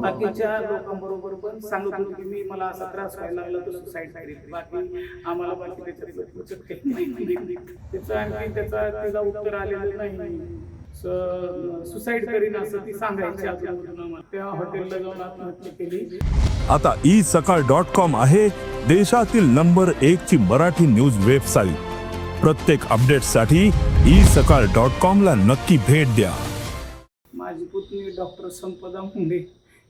बाकीच्या लोकांबरोबर पण सांगत होतो की मी मला असा त्रास व्हायला लागला तर सुसाईड करेल बाकी आम्हाला बाकी त्याच्यातलं पुढचं काही माहिती नाही त्याचं आणखी त्याचा तिला उत्तर आलेलं नाही. सुसाईड करीन असं ती सांगायची अजून आम्हाला. त्या हॉटेलला जाऊन आत्महत्या केली. आता ई सकाळ डॉट कॉम आहे देशातील नंबर एक ची मराठी न्यूज वेबसाईट प्रत्येक अपडेटसाठी ई सकाळ डॉट कॉम ला नक्की भेट द्या. माझी पुतणी डॉक्टर संपदा मुंडे.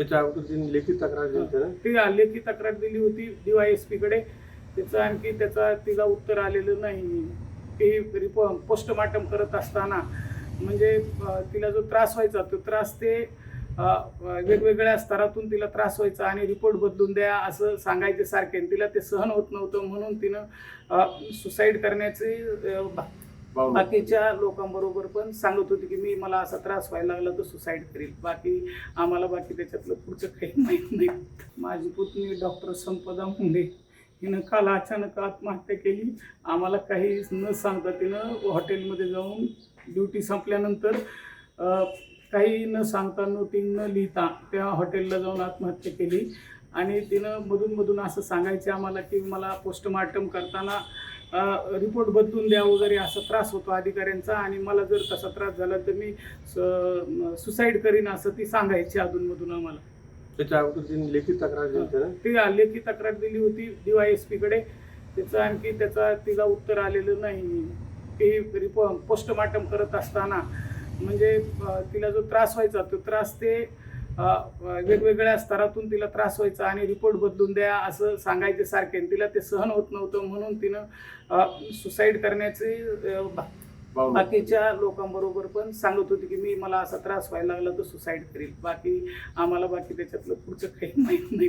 त्याच्या अगोदर त्यांनी लेखी तक्रार दिली होती ना? ती लेखी तक्रार दिली होती डीवायएसपी कडे. त्याचं आणखी त्याचा तिला उत्तर आलेलं नाही. ते रिपो पोस्टमार्टम करत असताना म्हणजे अं, तिला जो त्रास व्हायचा तो त्रास ते अं, वेगवेगळ्या स्तरातून तिला त्रास व्हायचा आणि रिपोर्ट बदलून द्या असं सांगायचे सारखे. आणि तिला ते सहन होत नव्हतं म्हणून तिनं सुसाईड करण्याची अं, बाकीच्या लोकांबरोबर पण सांगत होती की मी मला असा त्रास व्हायला लागला तर सुसाईड करेल. बाकी आम्हाला बाकी त्याच्यातलं पुढचं काही माहीत नाही. माझी पुतणी डॉक्टर संपदा मुंडे हिनं काल अचानक आत्महत्या केली. आम्हाला काही न सांगता तिनं हॉटेलमध्ये जाऊन ड्युटी संपल्यानंतर काही न सांगता नोटिंग न लिहिता त्या हॉटेलला जाऊन आत्महत्या केली. आणि तिनं मधून मधून असं सांगायचे आम्हाला की मला पोस्टमार्टम करताना रिपोर्ट बदलून द्या वगैरे असा त्रास होतो अधिकाऱ्यांचा आणि मला जर तसा त्रास झाला तर मी सुसाईड करीन असं ती सांगायची अधूनमधून आम्हाला. त्याच्या अगोदर लेखी तक्रार दिली ती लेखी तक्रार दिली होती डीवायएसपी कडे. त्याचं आणखी त्याचा तिला उत्तर आलेलं नाही. ते रिपो पोस्टमार्टम करत असताना. म्हणजे तिला जो त्रास व्हायचा तो त्रास ते वेगवेगळ्या स्तरातून तिला त्रास व्हायचा आणि रिपोर्ट बदलून द्या असं सांगायचे सारखे. आणि तिला ते सहन होत नव्हतं म्हणून तिनं सुसाईड करण्याचे बाकीच्या लोकांबरोबर पण सांगत होती की मी मला असा त्रास व्हायला लागला तर सुसाईड करेल. बाकी आम्हाला बाकी त्याच्यातलं पुढचं काही माहीत नाही.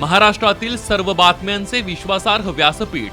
महाराष्ट्रातील सर्व बातम्यांचे विश्वासार्ह व्यासपीठ.